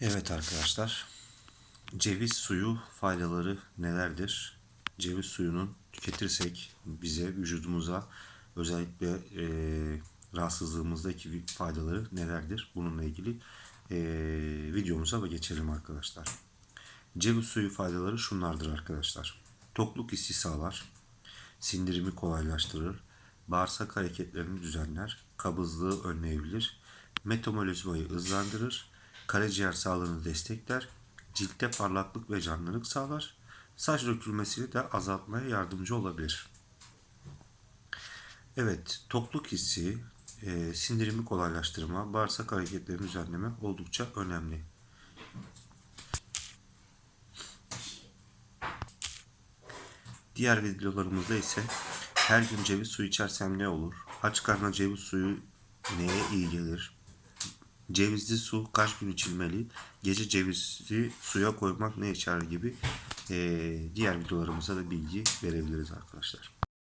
Evet arkadaşlar, ceviz suyu faydaları nelerdir? Ceviz suyunun tüketirsek bize, vücudumuza özellikle e, rahatsızlığımızdaki faydaları nelerdir? Bununla ilgili e, videomuza geçelim arkadaşlar. Ceviz suyu faydaları şunlardır arkadaşlar. Tokluk hissi sağlar, sindirimi kolaylaştırır, bağırsak hareketlerini düzenler, kabızlığı önleyebilir, metabolizmayı hızlandırır, karaciğer sağlığını destekler, ciltte parlaklık ve canlılık sağlar, saç dökülmesini de azaltmaya yardımcı olabilir. Evet, tokluk hissi, e, sindirimi kolaylaştırma, bağırsak hareketlerini düzenleme oldukça önemli. Diğer videolarımızda ise her gün ceviz suyu içersem ne olur? Aç karnına ceviz suyu neye iyi gelir? Cevizli su kaç gün içilmeli? Gece cevizli suya koymak ne içer gibi eee, diğer videolarımıza da bilgi verebiliriz arkadaşlar.